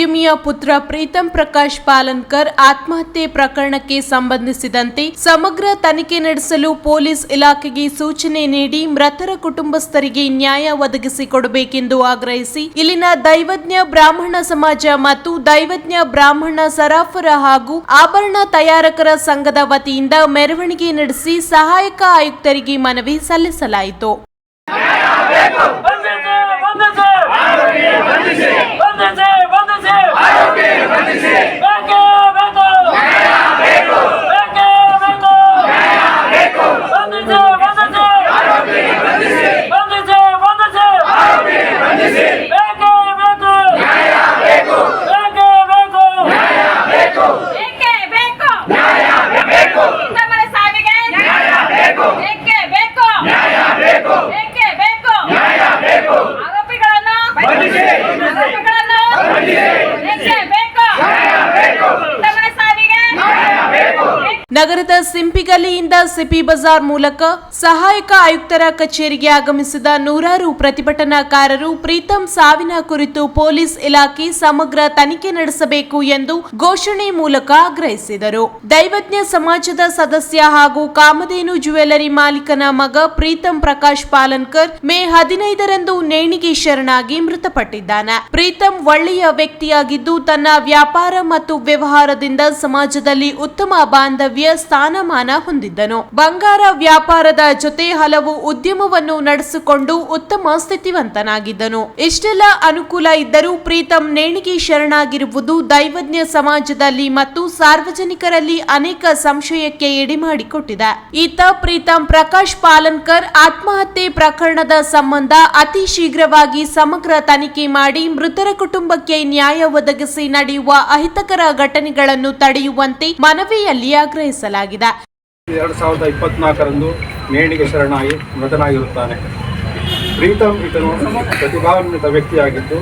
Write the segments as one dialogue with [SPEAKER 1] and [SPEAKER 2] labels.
[SPEAKER 1] ಉದ್ಯಮಿಯ ಪುತ್ರ ಪ್ರೀತಂ ಪ್ರಕಾಶ್ ಪಾಲನ್ಕರ್ ಆತ್ಮಹತ್ಯೆ ಪ್ರಕರಣಕ್ಕೆ ಸಂಬಂಧಿಸಿದಂತೆ ಸಮಗ್ರ ತನಿಖೆ ನಡೆಸಲು ಪೊಲೀಸ್ ಇಲಾಖೆಗೆ ಸೂಚನೆ ನೀಡಿ ಮೃತರ ಕುಟುಂಬಸ್ಥರಿಗೆ ನ್ಯಾಯ ಒದಗಿಸಿಕೊಡಬೇಕೆಂದು ಆಗ್ರಹಿಸಿ, ಇಲ್ಲಿನ ದೈವಜ್ಞ ಬ್ರಾಹ್ಮಣ ಸಮಾಜ ಮತ್ತು ದೈವಜ್ಞ ಬ್ರಾಹ್ಮಣ ಸರಾಫರ ಹಾಗೂ ಆಭರಣ ತಯಾರಕರ ಸಂಘದ ವತಿಯಿಂದ ಮೆರವಣಿಗೆ ನಡೆಸಿ ಸಹಾಯಕ ಆಯುಕ್ತರಿಗೆ ಮನವಿ ಸಲ್ಲಿಸಲಾಯಿತು.
[SPEAKER 2] ಬಂಧಿಸಿ ಬಂಧಿಸಿ ಬಂಧಿಸಿ
[SPEAKER 1] ನಗರದ ಸಿಂಪಿಗಲ್ಲಿಯಿಂದ ಸಿಪಿ ಬಜಾರ್ ಮೂಲಕ ಸಹಾಯಕ ಆಯುಕ್ತರ ಕಚೇರಿಗೆ ಆಗಮಿಸಿದ ನೂರಾರು ಪ್ರತಿಭಟನಾಕಾರರು ಪ್ರೀತಂ ಸಾವಿನ ಕುರಿತು ಪೊಲೀಸ್ ಇಲಾಖೆ ಸಮಗ್ರ ತನಿಖೆ ನಡೆಸಬೇಕು ಎಂದು ಘೋಷಣೆ ಮೂಲಕ ಆಗ್ರಹಿಸಿದರು. ದೈವಜ್ಞ ಸಮಾಜದ ಸದಸ್ಯ ಹಾಗೂ ಕಾಮಧೇನು ಜ್ಯುವೆಲರಿ ಮಾಲೀಕನ ಮಗ ಪ್ರೀತಂ ಪ್ರಕಾಶ್ ಪಾಲನ್ಕರ್ ಮೇ ಹದಿನೈದರಂದು ನೇಣಿಗೆ ಶರಣಾಗಿ ಮೃತಪಟ್ಟಿದ್ದಾನೆ. ಪ್ರೀತಂ ಒಳ್ಳೆಯ ವ್ಯಕ್ತಿಯಾಗಿದ್ದು ತನ್ನ ವ್ಯಾಪಾರ ಮತ್ತು ವ್ಯವಹಾರದಿಂದ ಸಮಾಜದಲ್ಲಿ ಉತ್ತಮ ಬಾಂಧವ್ಯ ಸ್ಥಾನಮಾನ ಹೊಂದಿದ್ದನು. ಬಂಗಾರ ವ್ಯಾಪಾರದ ಜೊತೆ ಹಲವು ಉದ್ಯಮವನ್ನು ನಡೆಸಿಕೊಂಡು ಉತ್ತಮ ಸ್ಥಿತಿವಂತನಾಗಿದ್ದನು. ಇಷ್ಟೆಲ್ಲ ಅನುಕೂಲ ಇದ್ದರೂ ಪ್ರೀತಂ ನೇಣಿಗೆ ಶರಣಾಗಿರುವುದು ದೈವಜ್ಞ ಸಮಾಜದಲ್ಲಿ ಮತ್ತು ಸಾರ್ವಜನಿಕರಲ್ಲಿ ಅನೇಕ ಸಂಶಯಕ್ಕೆ ಎಡೆಮಾಡಿಕೊಟ್ಟಿದೆ. ಈತ ಪ್ರೀತಂ ಪ್ರಕಾಶ್ ಪಾಲನ್ಕರ್ ಆತ್ಮಹತ್ಯೆ ಪ್ರಕರಣದ ಸಂಬಂಧ ಅತಿ ಶೀಘ್ರವಾಗಿ ಸಮಗ್ರ ತನಿಖೆ ಮಾಡಿ ಮೃತರ ಕುಟುಂಬಕ್ಕೆ ನ್ಯಾಯ ಒದಗಿಸಿ ನಡೆಯುವ ಅಹಿತಕರ ಘಟನೆಗಳನ್ನು ತಡೆಯುವಂತೆ ಮನವಿಯಲ್ಲಿ ಆಗ್ರಹಿಸಲಾಗಿದೆ.
[SPEAKER 3] ಎರಡು ಸಾವಿರದ ಇಪ್ಪತ್ನಾಲ್ಕರಂದು ನೇಣಿಗೆ ಶರಣಾಗಿ ಮೃತನಾಗಿರುತ್ತಾನೆ. ಪ್ರೀತಮ್ ಈತನು ಪ್ರತಿಭಾನ್ವಿತ ವ್ಯಕ್ತಿಯಾಗಿದ್ದು,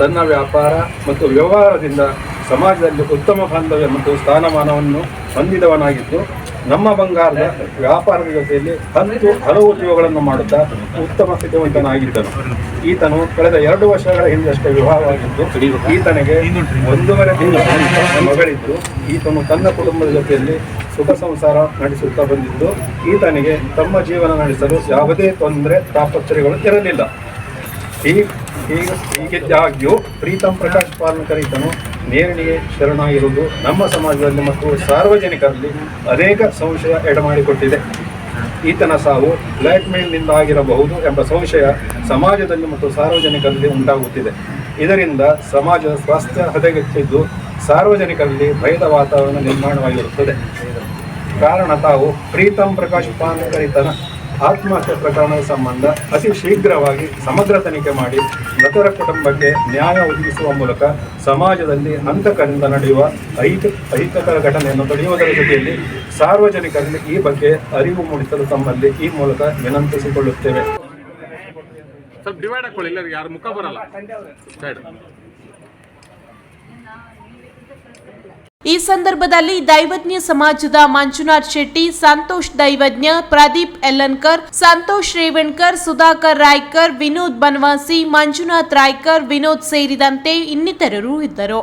[SPEAKER 3] ತನ್ನ ವ್ಯಾಪಾರ ಮತ್ತು ವ್ಯವಹಾರದಿಂದ ಸಮಾಜದಲ್ಲಿ ಉತ್ತಮ ಬಾಂಧವ್ಯ ಮತ್ತು ಸ್ಥಾನಮಾನವನ್ನು ಹೊಂದಿದವನಾಗಿದ್ದು, ನಮ್ಮ ಬಂಗಾರದ ವ್ಯಾಪಾರದ ಜೊತೆಯಲ್ಲಿ ಹತ್ತು ಹಲವು ಉದ್ಯೋಗಗಳನ್ನು ಮಾಡುತ್ತಾ ಉತ್ತಮ ಸ್ಥಿತಿವಂತನಾಗಿದ್ದನು ಈತನು ಕಳೆದ ಎರಡು ವರ್ಷಗಳ ಹಿಂದಷ್ಟೇ ವಿವಾಹವಾಗಿದ್ದು, ಈತನಿಗೆ ಒಂದೂವರೆ ತಿಂಗಳ ಮಗಳಿದ್ದು, ಈತನು ತನ್ನ ಕುಟುಂಬದ ಜೊತೆಯಲ್ಲಿ ಸುಖ ಸಂಸಾರ ನಡೆಸುತ್ತಾ ಬಂದಿದ್ದು, ಈತನಿಗೆ ತಮ್ಮ ಜೀವನ ನಡೆಸಲು ಯಾವುದೇ ತೊಂದರೆ ತಾಪತ್ರಯಗಳು ಇರಲಿಲ್ಲ. ಈ, ಈಗ, ಹೀಗಿದ್ದಾಗ್ಯೂ ಪ್ರೀತಂ ಪ್ರಕಾಶ್ ಪಾಲ್ಕರ್ ಈತನು ನೇರಣಿಗೆ ಶರಣಾಗಿರುವುದು ನಮ್ಮ ಸಮಾಜದಲ್ಲಿ ಮತ್ತು ಸಾರ್ವಜನಿಕರಲ್ಲಿ ಅನೇಕ ಸಂಶಯ ಎಡಮಾಡಿಕೊಟ್ಟಿದೆ. ಈತನ ಸಾವು ಬ್ಲ್ಯಾಕ್ ಮೇಲ್ನಿಂದ ಆಗಿರಬಹುದು ಎಂಬ ಸಂಶಯ ಸಮಾಜದಲ್ಲಿ ಮತ್ತು ಸಾರ್ವಜನಿಕರಲ್ಲಿ ಉಂಟಾಗುತ್ತಿದೆ. ಇದರಿಂದ ಸಮಾಜದ ಸ್ವಾಸ್ಥ್ಯ ಹದಗೆಟ್ಟಿದ್ದು ಸಾರ್ವಜನಿಕರಲ್ಲಿ ಭಯದ ವಾತಾವರಣ ನಿರ್ಮಾಣವಾಗಿರುತ್ತದೆ. ಕಾರಣ ತಾವು ಪ್ರೀತಂ ಪ್ರಕಾಶ್ ಪಾನಕರಿತನ ಆತ್ಮಹತ್ಯೆ ಪ್ರಕರಣದ ಸಂಬಂಧ ಅತಿ ಶೀಘ್ರವಾಗಿ ಸಮಗ್ರ ತನಿಖೆ ಮಾಡಿ ಮೃತರ ಕುಟುಂಬಕ್ಕೆ ನ್ಯಾಯ ಒದಗಿಸುವ ಮೂಲಕ ಸಮಾಜದಲ್ಲಿ ಹಂತಕರಿಂದ ನಡೆಯುವ ಅಹಿತ ಅಹಿತಕರ ಘಟನೆಯನ್ನು ತಡೆಯುವುದರ ಜೊತೆಯಲ್ಲಿ ಸಾರ್ವಜನಿಕರಲ್ಲಿ ಈ ಬಗ್ಗೆ ಅರಿವು ಮೂಡಿಸಲು ತಮ್ಮಲ್ಲಿ ಈ ಮೂಲಕ ವಿನಂತಿಸಿಕೊಳ್ಳುತ್ತೇವೆ.
[SPEAKER 4] ಸ್ವಲ್ಪ ಡಿವೈಡ್ ಹಾಕೊಳ್ಳಿ ಇಲ್ಲ ಯಾರು ಮುಖ ಬರಲ್ಲ.
[SPEAKER 1] ಈ ಸಂದರ್ಭದಲ್ಲಿ ದೈವಜ್ಞ ಸಮಾಜದ ಮಂಜುನಾಥ್ ಶೆಟ್ಟಿ, ಸಂತೋಷ್ ದೈವಜ್ಞ, ಪ್ರದೀಪ್ ಎಲ್ಲನ್ಕರ್, ಸಂತೋಷ್ ರೇವಣ್ಕರ್, ಸುಧಾಕರ್ ರಾಯ್ಕರ್, ವಿನೋದ್ ಬನ್ವಾಸಿ, ಮಂಜುನಾಥ್ ರಾಯ್ಕರ್, ವಿನೋದ್ ಸೇರಿದಂತೆ ಇನ್ನಿತರರು ಇದ್ದರು.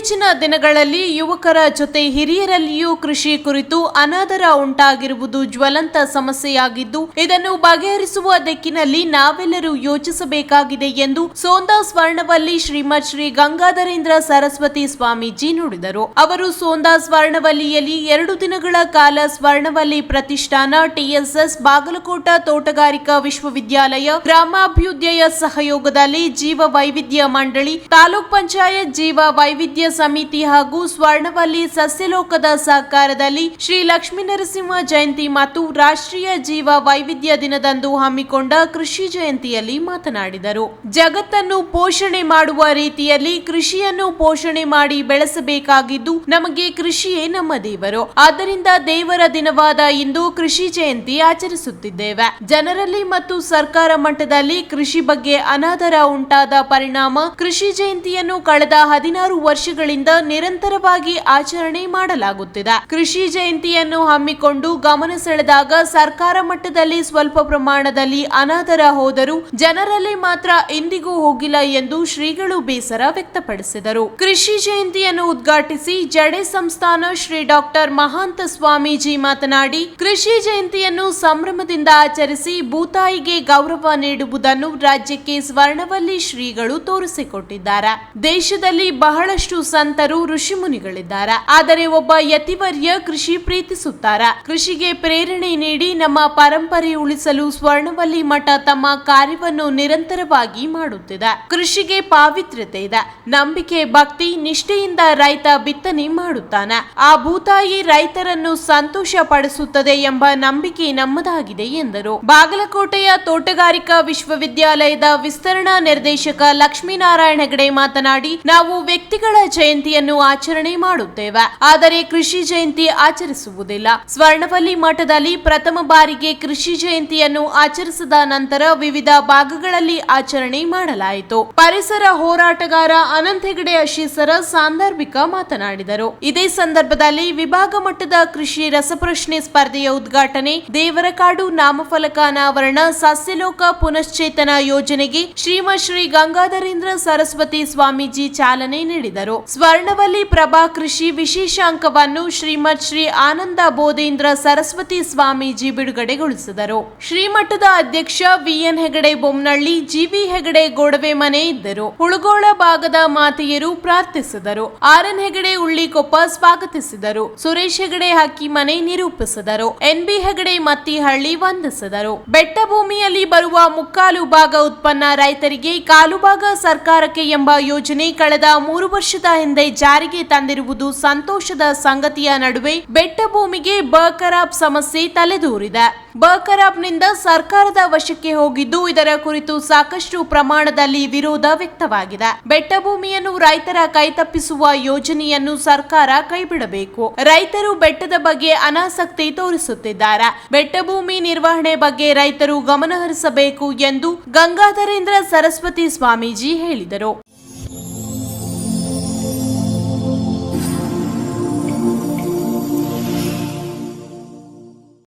[SPEAKER 1] ಇತ್ತೀಚಿನ ದಿನಗಳಲ್ಲಿ ಯುವಕರ ಜೊತೆ ಹಿರಿಯರಲ್ಲಿಯೂ ಕೃಷಿ ಕುರಿತು ಅನಾದರ ಉಂಟಾಗಿರುವುದು ಜ್ವಲಂತ ಸಮಸ್ಯೆಯಾಗಿದ್ದು, ಇದನ್ನು ಬಗೆಹರಿಸುವ ದಿಕ್ಕಿನಲ್ಲಿ ನಾವೆಲ್ಲರೂ ಯೋಚಿಸಬೇಕಾಗಿದೆ ಎಂದು ಸೋಂದಾ ಸ್ವರ್ಣವಲ್ಲಿ ಶ್ರೀಮತ್ ಶ್ರೀ ಗಂಗಾಧರೇಂದ್ರ ಸರಸ್ವತಿ ಸ್ವಾಮೀಜಿ ನುಡಿದರು. ಅವರು ಸೋಂದಾ ಸ್ವರ್ಣವಲ್ಲಿಯಲ್ಲಿ ಎರಡು ದಿನಗಳ ಕಾಲ ಸ್ವರ್ಣವಲ್ಲಿ ಪ್ರತಿಷ್ಠಾನ ಟಿಎಸ್ಎಸ್ ಬಾಗಲಕೋಟ ತೋಟಗಾರಿಕಾ ವಿಶ್ವವಿದ್ಯಾಲಯ ಗ್ರಾಮಾಭ್ಯುದಯ ಸಹಯೋಗದಲ್ಲಿ ಜೀವ ವೈವಿಧ್ಯ ಮಂಡಳಿ, ತಾಲೂಕ್ ಪಂಚಾಯತ್ ಜೀವ ವೈವಿಧ್ಯ ಸಮಿತಿ ಹಾಗೂ ಸ್ವರ್ಣವಲ್ಲಿ ಸಸ್ಯಲೋಕದ ಸಹಕಾರದಲ್ಲಿ ಶ್ರೀ ಲಕ್ಷ್ಮೀನರಸಿಂಹ ಜಯಂತಿ ಮತ್ತು ರಾಷ್ಟ್ರೀಯ ಜೀವ ವೈವಿಧ್ಯ ದಿನದಂದು ಹಮ್ಮಿಕೊಂಡ ಕೃಷಿ ಜಯಂತಿಯಲ್ಲಿ ಮಾತನಾಡಿದರು. ಜಗತ್ತನ್ನು ಪೋಷಣೆ ಮಾಡುವ ರೀತಿಯಲ್ಲಿ ಕೃಷಿಯನ್ನು ಪೋಷಣೆ ಮಾಡಿ ಬೆಳೆಸಬೇಕಾಗಿದ್ದು ನಮಗೆ ಕೃಷಿಯೇ ನಮ್ಮ ದೇವರು. ಆದ್ದರಿಂದ ದೇವರ ದಿನವಾದ ಇಂದು ಕೃಷಿ ಜಯಂತಿ ಆಚರಿಸುತ್ತಿದ್ದೇವೆ. ಜನರಲ್ಲಿ ಮತ್ತು ಸರ್ಕಾರ ಮಟ್ಟದಲ್ಲಿ ಕೃಷಿ ಬಗ್ಗೆ ಅನಾದರ ಉಂಟಾದ ಪರಿಣಾಮ ಕೃಷಿ ಜಯಂತಿಯನ್ನು ಕಳೆದ ಹದಿನಾರು ವರ್ಷ ವರ್ಷಗಳಿಂದ ನಿರಂತರವಾಗಿ ಆಚರಣೆ ಮಾಡಲಾಗುತ್ತಿದೆ. ಕೃಷಿ ಜಯಂತಿಯನ್ನು ಹಮ್ಮಿಕೊಂಡು ಗಮನ ಸೆಳೆದಾಗ ಸರ್ಕಾರ ಮಟ್ಟದಲ್ಲಿ ಸ್ವಲ್ಪ ಪ್ರಮಾಣದಲ್ಲಿ ಅನಾದರ ಹೋದರೂ ಜನರಲ್ಲಿ ಮಾತ್ರ ಎಂದಿಗೂ ಹೋಗಿಲ್ಲ ಎಂದು ಶ್ರೀಗಳು ಬೇಸರ ವ್ಯಕ್ತಪಡಿಸಿದರು. ಕೃಷಿ ಜಯಂತಿಯನ್ನು ಉದ್ಘಾಟಿಸಿ ಜಡೆ ಸಂಸ್ಥಾನ ಶ್ರೀ ಡಾಕ್ಟರ್ ಮಹಾಂತ ಸ್ವಾಮೀಜಿ ಮಾತನಾಡಿ, ಕೃಷಿ ಜಯಂತಿಯನ್ನು ಸಂಭ್ರಮದಿಂದ ಆಚರಿಸಿ ಭೂತಾಯಿಗೆ ಗೌರವ ನೀಡುವುದನ್ನು ರಾಜ್ಯಕ್ಕೆ ಸ್ವರ್ಣವಲ್ಲಿ ಶ್ರೀಗಳು ತೋರಿಸಿಕೊಟ್ಟಿದ್ದಾರೆ. ದೇಶದಲ್ಲಿ ಬಹಳಷ್ಟು ಸಂತರು ಋಷಿಮುನಿಗಳಿದ್ದಾರೆ. ಆದರೆ ಒಬ್ಬ ಯತಿವರ್ಯ ಕೃಷಿ ಪ್ರೀತಿಸುತ್ತಾರ? ಕೃಷಿಗೆ ಪ್ರೇರಣೆ ನೀಡಿ ನಮ್ಮ ಪರಂಪರೆ ಉಳಿಸಲು ಸ್ವರ್ಣವಲ್ಲಿ ಮಠ ತಮ್ಮ ಕಾರ್ಯವನ್ನು ನಿರಂತರವಾಗಿ ಮಾಡುತ್ತಿದೆ. ಕೃಷಿಗೆ ಪಾವಿತ್ರ್ಯತೆ ಇದೆ. ನಂಬಿಕೆ, ಭಕ್ತಿ, ನಿಷ್ಠೆಯಿಂದ ರೈತ ಬಿತ್ತನೆ ಮಾಡುತ್ತಾನೆ. ಆ ಭೂತಾಯಿ ರೈತರನ್ನು ಸಂತೋಷ ಪಡಿಸುತ್ತದೆ ಎಂಬ ನಂಬಿಕೆ ನಮ್ಮದಾಗಿದೆ ಎಂದರು. ಬಾಗಲಕೋಟೆಯ ತೋಟಗಾರಿಕಾ ವಿಶ್ವವಿದ್ಯಾಲಯದ ವಿಸ್ತರಣಾ ನಿರ್ದೇಶಕ ಲಕ್ಷ್ಮೀನಾರಾಯಣ ಹೆಗಡೆ ಮಾತನಾಡಿ, ನಾವು ವ್ಯಕ್ತಿಗಳ ಜಯಂತಿಯನ್ನು ಆಚರಣೆ ಮಾಡುತ್ತೇವೆ. ಆದರೆ ಕೃಷಿ ಜಯಂತಿ ಆಚರಿಸುವುದಿಲ್ಲ. ಸ್ವರ್ಣವಲ್ಲಿ ಮಠದಲ್ಲಿ ಪ್ರಥಮ ಬಾರಿಗೆ ಕೃಷಿ ಜಯಂತಿಯನ್ನು ಆಚರಿಸಿದ ನಂತರ ವಿವಿಧ ಭಾಗಗಳಲ್ಲಿ ಆಚರಣೆ ಮಾಡಲಾಯಿತು. ಪರಿಸರ ಹೋರಾಟಗಾರ ಅನಂತ ಹೆಗಡೆ ಅಶೀಸರ ಸಾಂದರ್ಭಿಕ ಮಾತನಾಡಿದರು. ಇದೇ ಸಂದರ್ಭದಲ್ಲಿ ವಿಭಾಗ ಮಟ್ಟದ ಕೃಷಿ ರಸಪ್ರಶ್ನೆ ಸ್ಪರ್ಧೆಯ ಉದ್ಘಾಟನೆ, ದೇವರಕಾಡು ನಾಮಫಲಕ ಅನಾವರಣ ಸಸ್ಯಲೋಕ ಪುನಶ್ಚೇತನ ಯೋಜನೆಗೆ ಶ್ರೀಮ ಶ್ರೀ ಗಂಗಾಧರೇಂದ್ರ ಸರಸ್ವತಿ ಸ್ವಾಮೀಜಿ ಚಾಲನೆ ನೀಡಿದರು. ಸ್ವರ್ಣವಲ್ಲಿ ಪ್ರಭಾ ಕೃಷಿ ವಿಶೇಷಾಂಕವನ್ನು ಶ್ರೀಮತ್ ಶ್ರೀ ಆನಂದ ಬೋಧೇಂದ್ರ ಸರಸ್ವತಿ ಸ್ವಾಮೀಜಿ ಬಿಡುಗಡೆಗೊಳಿಸಿದರು. ಶ್ರೀಮಠದ ಅಧ್ಯಕ್ಷ V N Hegde Bommanahalli G V Hegde Godave ಮನೆ ಇದ್ದರು. ಹುಳಗೋಳ ಭಾಗದ ಮಾತೆಯರು ಪ್ರಾರ್ಥಿಸಿದರು. ಆರ್ ಎನ್ ಹೆಗಡೆ ಉಳ್ಳಿಕೊಪ್ಪ ಸ್ವಾಗತಿಸಿದರು. ಸುರೇಶ್ ಹೆಗಡೆ ಹಾಕಿ ಮನೆ ನಿರೂಪಿಸಿದರು. ಎನ್ ಬಿ ಹೆಗಡೆ ಮತ್ತಿಹಳ್ಳಿ ವಂದಿಸಿದರು. ಬೆಟ್ಟ ಭೂಮಿಯಲ್ಲಿ ಬರುವ ಮುಕ್ಕಾಲು ಭಾಗ ಉತ್ಪನ್ನ ರೈತರಿಗೆ ಕಾಲು ಭಾಗ ಸರ್ಕಾರಕ್ಕೆ ಎಂಬ ಯೋಜನೆ ಕಳೆದ ಮೂರು ವರ್ಷದ ಹಿಂದೆ ಜಾರಿಗೆ ತಂದಿರುವುದು ಸಂತೋಷದ ಸಂಗತಿಯ ನಡುವೆ ಬೆಟ್ಟ ಭೂಮಿಗೆ ಬಕರಾಬ್ ಸಮಸ್ಯೆ ತಲೆದೂರಿದೆ. ಬಕರಾಬ್ನಿಂದ ಸರ್ಕಾರದ ವಶಕ್ಕೆ ಹೋಗಿದ್ದು ಇದರ ಕುರಿತು ಸಾಕಷ್ಟು ಪ್ರಮಾಣದಲ್ಲಿ ವಿರೋಧ ವ್ಯಕ್ತವಾಗಿದೆ. ಬೆಟ್ಟ ಭೂಮಿಯನ್ನು ರೈತರ ಕೈತಪ್ಪಿಸುವ ಯೋಜನೆಯನ್ನು ಸರ್ಕಾರ ಕೈಬಿಡಬೇಕು. ರೈತರು ಬೆಟ್ಟದ ಬಗ್ಗೆ ಅನಾಸಕ್ತಿ ತೋರಿಸುತ್ತಿದ್ದಾರೆ. ಬೆಟ್ಟ ಭೂಮಿ ನಿರ್ವಹಣೆ ಬಗ್ಗೆ ರೈತರು ಗಮನಹರಿಸಬೇಕು ಎಂದು ಗಂಗಾಧರೇಂದ್ರ ಸರಸ್ವತಿ ಸ್ವಾಮೀಜಿ ಹೇಳಿದರು.